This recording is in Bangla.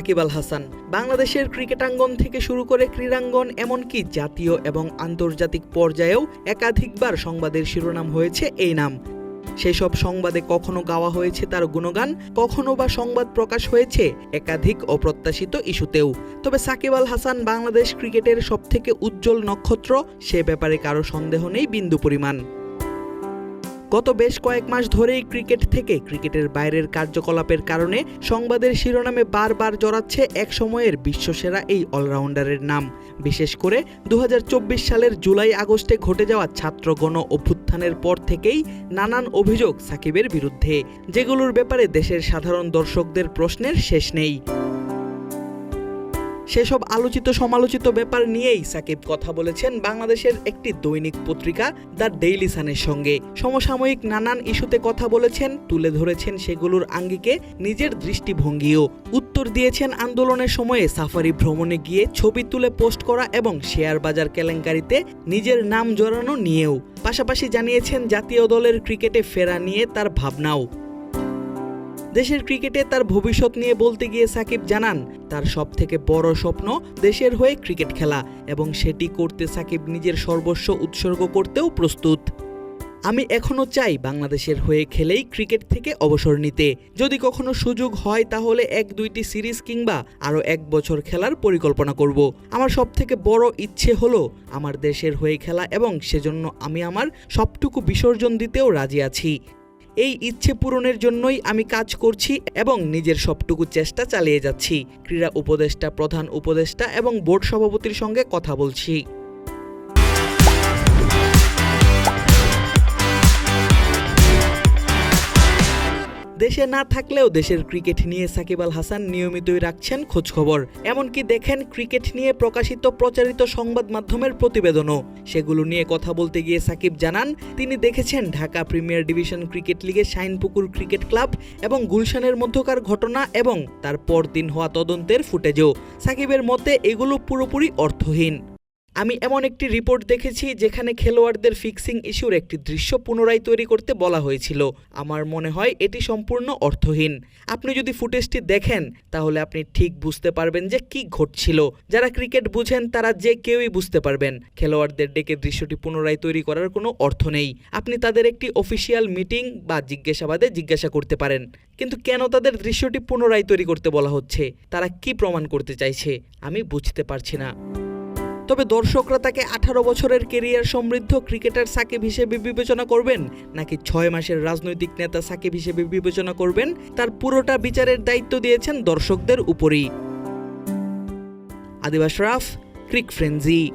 সাকিব আল হাসান। বাংলাদেশের ক্রিকেটাঙ্গন থেকে শুরু করে ক্রীড়াঙ্গন, এমনকি জাতীয় এবং আন্তর্জাতিক পর্যায়েও একাধিকবার সংবাদের শিরোনাম হয়েছে এই নাম। সেসব সংবাদে কখনো গাওয়া হয়েছে তার গুণগান, কখনো বা সংবাদ প্রকাশ হয়েছে একাধিক অপ্রত্যাশিত ইস্যুতেও। তবে সাকিব আল হাসান বাংলাদেশ ক্রিকেটের সবথেকে উজ্জ্বল নক্ষত্র, সে ব্যাপারে কারও সন্দেহ নেই বিন্দু পরিমাণ। গত বেশ কয়েক মাস ধরেই ক্রিকেট থেকে ক্রিকেটের বাইরের কার্যকলাপের কারণে সংবাদের শিরোনামে বারবার জড়াচ্ছে এক সময়ের বিশ্বসেরা এই অলরাউন্ডারের নাম। বিশেষ করে দু হাজার চব্বিশ সালের জুলাই আগস্টে ঘটে যাওয়া ছাত্র গণ অভ্যুত্থানের পর থেকেই নানান অভিযোগ সাকিবের বিরুদ্ধে, যেগুলোর ব্যাপারে দেশের সাধারণ দর্শকদের প্রশ্নের শেষ নেই। সেসব আলোচিত সমালোচিত ব্যাপার নিয়েই সাকিব কথা বলেছেন বাংলাদেশের একটি দৈনিক পত্রিকা, দ্য ডেইলি সানের সঙ্গে। সমসাময়িক নানান ইস্যুতে কথা বলেছেন, তুলে ধরেছেন সেগুলোর আঙ্গিকে, নিজের দৃষ্টিভঙ্গিও। উত্তর দিয়েছেন আন্দোলনের সময়ে সাফারি ভ্রমণে গিয়ে ছবি তুলে পোস্ট করা এবং শেয়ার বাজার কেলেঙ্কারিতে নিজের নাম জড়ানো নিয়েও। পাশাপাশি জানিয়েছেন, জাতীয় দলের ক্রিকেটে ফেরা নিয়ে তার ভাবনাও। দেশের ক্রিকেটে তার ভবিষ্যৎ নিয়ে বলতে গিয়ে সাকিব জানান তার সবথেকে বড় স্বপ্ন দেশের হয়ে ক্রিকেট খেলা এবং সেটি করতে সাকিব নিজের সর্বস্ব উৎসর্গ করতেও প্রস্তুত। আমি এখনও চাই বাংলাদেশের হয়ে খেলেই ক্রিকেট থেকে অবসর নিতে। যদি কখনো সুযোগ হয় তাহলে এক দুইটি সিরিজ কিংবা আরও এক বছর খেলার পরিকল্পনা করব। আমার সবথেকে বড় ইচ্ছে হলো আমার দেশের হয়ে খেলা এবং সেজন্য আমি আমার সবটুকু বিসর্জন দিতেও রাজি আছি। এই ইচ্ছে পূরণের জন্যই আমি কাজ করছি এবং নিজের সবটুকু চেষ্টা চালিয়ে যাচ্ছি। ক্রীড়া উপদেষ্টা, প্রধান উপদেষ্টা এবং বোর্ড সভাপতির সঙ্গে কথা বলছি। দেশে না থাকলেও দেশের ক্রিকেট নিয়ে সাকিব আল হাসান নিয়মিতই রাখছেন খোঁজখবর। এমনকি দেখেন ক্রিকেট নিয়ে প্রকাশিত প্রচারিত সংবাদ মাধ্যমের প্রতিবেদনও। সেগুলো নিয়ে কথা বলতে গিয়ে সাকিব জানান, তিনি দেখেছেন ঢাকা প্রিমিয়ার ডিভিশন ক্রিকেট লিগে শাইনপুকুর ক্রিকেট ক্লাব এবং গুলশানের মধ্যকার ঘটনা এবং তার পরদিন হওয়া তদন্তের ফুটেজও। সাকিবের মতে এগুলো পুরোপুরি অর্থহীন। আমি এমন একটি রিপোর্ট দেখেছি যেখানে খেলোয়াড়দের ফিক্সিং ইস্যুর একটি দৃশ্য পুনরায় তৈরি করতে বলা হয়েছিল। আমার মনে হয় এটি সম্পূর্ণ অর্থহীন। আপনি যদি ফুটেজটি দেখেন, তাহলে আপনি ঠিক বুঝতে পারবেন যে কি ঘটছিল। যারা ক্রিকেট বুঝেন, তারা যে কেউই বুঝতে পারবেন। খেলোয়াড়দের ডেকে দৃশ্যটি পুনরায় তৈরি করার কোনো অর্থ নেই। আপনি তাদের একটি অফিসিয়াল মিটিং বা জিজ্ঞাসাবাদে জিজ্ঞাসা করতে পারেন। কিন্তু কেন তাদের দৃশ্যটি পুনরায় তৈরি করতে বলা হচ্ছে? তারা কি প্রমাণ করতে চাইছে? আমি বুঝতে পারছি না। তবে দর্শকরা তাকে আঠারো বছরের কেরিয়ার সমৃদ্ধ ক্রিকেটার সাকিব হিসেবে বিবেচনা করবেন? নাকি ছয় মাসের রাজনৈতিক নেতা সাকিব হিসেবে বিবেচনা করবেন? তার পুরোটা বিচারের দায়িত্ব দিয়েছেন দর্শকদের উপরই। আদিবাস রাফ, ক্রিক ফ্রেন্জি